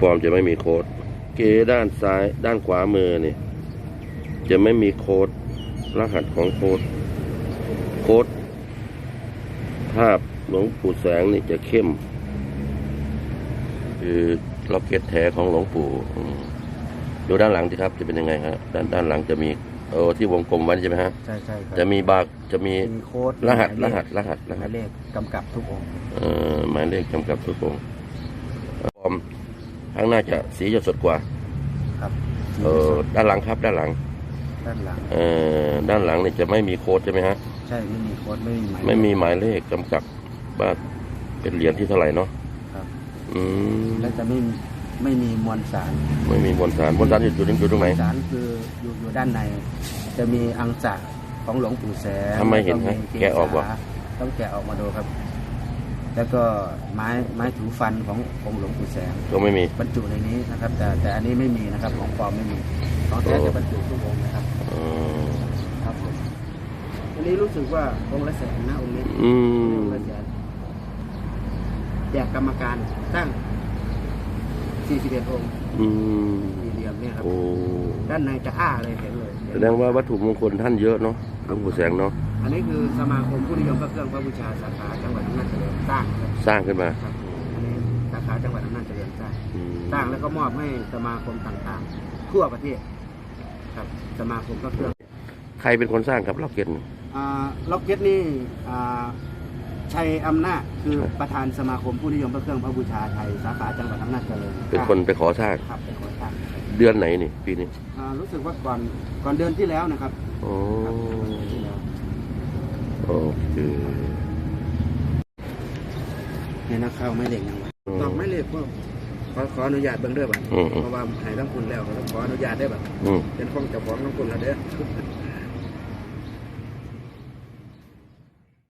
ปลอมจะไม่มีโค้ดเกด้านซ้ายด้านขวามือนี่จะไม่มีโค้ดรหัสของโค้ดโค้ดภาพหลวงปู่แสงนี่จะเข้ม คือล็อกเก็ตแท้ของหลวงปู่อืมดูด้านหลังสิครับ จะเป็นยังไงฮะด้านด้านหลังจะมีเออที่วงกลมไว้ใช่ไหมฮะใช่ใช่ครับจะมีบาร์จะมีมีโค้ดรหัสหรมายเลขหัสรหัสรหัสรหหัมาสยเลขกำกับทุกองค์เอ่อหมายเลขกำกับทุกองค์ปลอม ข้างหน้าจะสีจะสดกว่าครับเออด้านหลังครับด้านหลัง ด้านหลัง เอ่อด้านหลังนี่จะไม่มีโค้ดใช่ไหมฮะ ใช่ ไม่มีโค้ดไม่มีหมายเลขไม่มีหมายเลขกำกับว่าเป็นเหรียญที่เท่าไหร่เนาะครับ อืมและจะไม่ไม่มีมวลสารไม่มีมวลสารมวลสารอยู่อยู่ตรงอยู่ตรงไหน สารคืออยู่อยู่ด้านใน จะมีอังสะของหลวงปู่แสงทำไมเห็นแล้วฮะมีแกะออกวะษาต้องแกะออกมาดูครับ แล้วก็ไม้ไม้ถูฟันของของหลวงปู่แสงก็ไม่มีบรรจุในนี้นะครับ แต่แต่อันนี้ไม่มีนะครับของปลอมไม่มีของแท้โอ้จะบรรจุทุกองค์นะครับเออครับผมอันนี้รู้สึกว่าองค์ละแสนนะองค์นี้อืมองค์ละแสนแจกกรรมการตั้ง41องค์อืมสี่เหลี่ยมเนี่ยครับโอ้ด้านในจะอ้าเลยเห็นเลยแสดงว่าวัตถุมงคลท่านเยอะเนาะหลวงปู่แสงเนาะ อันนี้คือสมาคมผู้นิยมพระเครื่องพระบูชาสาขาจังหวัดอำนาจเจริญสร้างครับสร้างขึ้นมาครับอันนี้สาขาจังหวัดอำนาจเจริญสร้างอืมสร้างแล้วก็มอบให้สมาคมต่างๆ ทั่วประเทศครับสมาคมพระเครื่อง ใครเป็นคนสร้างครับล็อกเก็ตอ่าล็อกเก็ตนี่อ่าชัยอำนาจคือประธานสมาคมผู้นิยมพระเครื่องพระบูชาไทยสาขาจังหวัดอำนาจเจริญเป็นคนไปขอสร้างครับเป็นคนสร้างเดือนไหนนี่ปีนี้อ่ารู้สึกว่าก่อนก่อนเดือนที่แล้วนะครับโอ้ครับก่อนเดือนที่แล้ว โอเคเนี่ยนะเข้าไม่เหล็กยังวะอืมตอกไม่เหล็กก็ขอขออนุญาตเบื้องเด้อบัดอืมอืมเพราะว่าใหายทั้งคุณแล้วขออนุญาตได้บัดอืมเป็นของเจ้าของทั้งคุณแล้วเด้อ